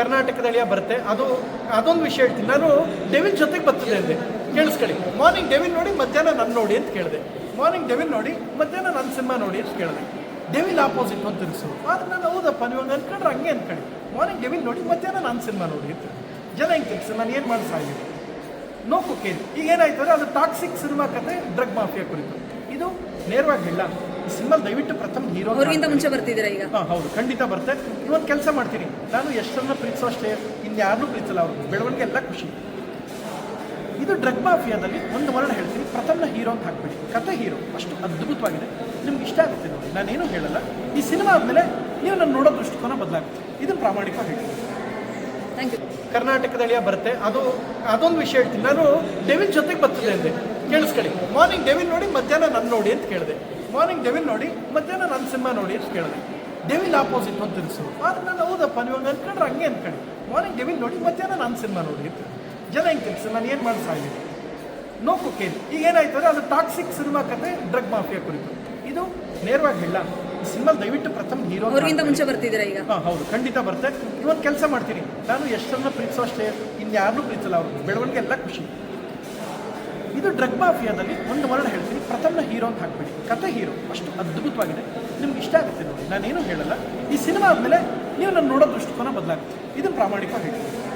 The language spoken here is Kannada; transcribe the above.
ಕರ್ನಾಟಕದಲ್ಲಿಯ ಬರುತ್ತೆ. ಅದು, ಅದೊಂದು ವಿಷಯ ಹೇಳ್ತೀನಿ. ನಾನು ಡೆವಿನ್ ಜೊತೆಗೆ ಬರ್ತದೆ ಅಂದೆ. ಕೇಳಿಸ್ಕೊಳ್ಳಿ. ಮಾರ್ನಿಂಗ್ ಡೆವಿನ್ ನೋಡಿ, ಮಧ್ಯಾಹ್ನ ನನ್ನ ನೋಡಿ ಅಂತ ಕೇಳಿದೆ. ಮಾರ್ನಿಂಗ್ ಡೆವಿನ್ ನೋಡಿ, ಮಧ್ಯಾಹ್ನ ನನ್ನ ಸಿನಿಮಾ ನೋಡಿ ಅಂತ ಕೇಳಿದೆ. ಡೆವಿಲ್ ಆಪೋಸಿಟ್ ಅಂತ ತಿಳಿಸು ಆದ್ರೆ ನಾನು ಹೌದಪ್ಪ, ನೀವು ಹಂಗೆ ಅನ್ಕೊಂಡ್ರೆ ಹಂಗೆ ಅನ್ಕೊಳ್ಳಿ. ಮಾರ್ನಿಂಗ್ ಡೆವಿನ್ ನೋಡಿ, ಮಧ್ಯಾಹ್ನ ನನ್ನ ಸಿನಿಮಾ ನೋಡಿ ಅಂತ. ಜನ ಹೆಂಗೆ ತಿಳಿಸು ನಾನು ಏನು ಮಾಡಿಸಾಗಿದೆ ನೋ ಕುಕೇನ್ ಈಗ ಏನಾಯ್ತು ಅಂದರೆ ಅದು ಟಾಕ್ಸಿಕ್ ಸಿನಿಮಾ ಕತೆ ಡ್ರಗ್ ಮಾಫಿಯಾ ಕುರಿತು. ಇದು ನೇರವಾಗಿ ಹೇಳ ಈ ಸಿನಿಮಾ ದಯವಿಟ್ಟು ಪ್ರಥಮ ಹೀರೋ ಅವ್ರಿಗಿಂತ ಮುಂಚೆ ಬರ್ತಿದ್ದೀರಾ ಈಗ? ಹಾಂ ಹೌದು. ಖಂಡಿತ ಬರ್ತೆ. ಇವತ್ತು ಕೆಲಸ ಮಾಡ್ತೀನಿ. ನಾನು ಎಷ್ಟನ್ನ ಪ್ರೀತಿಸೋ ಅಷ್ಟೇ ಇನ್ಯಾರನ್ನೂ ಪ್ರೀತಿಸಲ್ಲ ಅವ್ರಿಗೆ ಬೆಳವಣಿಗೆ ಎಲ್ಲ ಖುಷಿ. ಇದು ಡ್ರಗ್ ಮಾಫಿಯಾದಲ್ಲಿ ಒಂದು ವರ್ಣ ಹೇಳ್ತೀನಿ. ಪ್ರಥಮ ಹೀರೋ ಅಂತ ಹಾಕ್ಬಿಡಿ. ಕಥೆ ಹೀರೋ. ಅಷ್ಟು ಅದ್ಭುತವಾಗಿದೆ. ನಿಮ್ಗೆ ಇಷ್ಟ ಆಗುತ್ತೆ ನೋಡಿ. ನಾನೇನು ಹೇಳಲ್ಲ. ಈ ಸಿನಿಮಾ ಆದಮೇಲೆ ನೀವು ನನ್ನ ನೋಡೋ ದೃಷ್ಟಿಕೋನ ಬದಲಾಗುತ್ತೆ. ಇದನ್ನು ಪ್ರಾಮಾಣಿಕವಾಗಿ ಹೇಳ್ತೀನಿ. Thank you. ಕರ್ನಾಟಕದಲ್ಲಿಯ ಬರುತ್ತೆ. ಅದು ಅದೊಂದು ವಿಷಯ ಹೇಳ್ತೀನಿ. ನಾನು ಡೆವಿನ್ ಜೊತೆಗೆ ಬರ್ತದೆ ಅಂದೆ. ಕೇಳಿಸ್ಕೊಳ್ಳಿ. ಮಾರ್ನಿಂಗ್ ಡೆವಿನ್ ನೋಡಿ ಮಧ್ಯಾಹ್ನ ನನ್ನ ನೋಡಿ ಅಂತ ಕೇಳಿದೆ. ಮಾರ್ನಿಂಗ್ ಡೆವಿಲ್ ನೋಡಿ ಮಧ್ಯಾಹ್ನ ನನ್ನ ಸಿನಿಮಾ ನೋಡಿ ಅಂತ ಕೇಳಿದೆ. ಡೆವಿಲ್ ಆಪೋಸಿಟ್ ಅಂತ ತಿಳಿಸು ಆದ್ರೆ ನಾನು ಹೌದಪ್ಪ ನೀವು ಹಂಗೆ ಅನ್ಕೊಂಡ್ರೆ ಹಂಗೆ ಅನ್ಕೊಳ್ಳಿ. ಮಾರ್ನಿಂಗ್ ಡೆವಿಲ್ ನೋಡಿ ಮಧ್ಯಾಹ್ನ ನನ್ನ ಸಿನಿಮಾ ನೋಡಿ ಅಂತ ಜನ ಹೆಂಗೆ ತಿಳಿಸು ನಾನು ಏನು ಮಾಡಿ ಸಾಯಿದೆ ನೋ ಕುಕೇನ್ ಈಗ ಏನಾಯ್ತು ಅಂದರೆ ಅದು ಟಾಕ್ಸಿಕ್ ಸಿನಿಮಾ ಕತೆ ಡ್ರಗ್ ಮಾಫಿಯಾ ಕುರಿತು. ಇದು ನೇರವಾಗಿ ಹೇಳ. ಈ ಸಿನಿಮಾ ದಯವಿಟ್ಟು ಪ್ರಥಮ ಹೀರೋ ಅವರಿಂದ ಮುಂಚೆ ಬರ್ತಿದ್ದೀರಾ ಈಗ? ಹಾಂ ಹೌದು. ಖಂಡಿತ ಬರುತ್ತೆ. ಇವತ್ತು ಕೆಲಸ ಮಾಡ್ತೀನಿ. ನಾನು ಎಷ್ಟನ್ನ ಪ್ರೀತಿಸೋ ಅಷ್ಟೇ ಇನ್ಯಾರನ್ನೂ ಪ್ರೀತಿಸಲ್ಲ ಅವ್ರಿಗೆ ಬೆಳವಣಿಗೆ ಎಲ್ಲ ಖುಷಿ. ಇದು ಡ್ರಗ್ ಮಾಫಿಯಾದಲ್ಲಿ ಒಂದು ವರ್ಣ ಹೇಳ್ತೀನಿ. ಪ್ರಥಮ ಹೀರೋ ಅಂತ ಹಾಕ್ಬಿಡಿ. ಕಥೆ ಹೀರೋ. ಅಷ್ಟು ಅದ್ಭುತವಾಗಿದೆ. ನಿಮ್ಗೆ ಇಷ್ಟ ಆಗುತ್ತೆ ನೋಡಿ. ನಾನೇನು ಹೇಳಲ್ಲ. ಈ ಸಿನಿಮಾ ಆದಮೇಲೆ ನೀವು ನನ್ನ ನೋಡೋ ದೃಷ್ಟಿಕೋನ ಬದಲಾಗುತ್ತೆ. ಇದನ್ನು ಪ್ರಾಮಾಣಿಕವಾಗಿ ಹೇಳ್ತೀನಿ.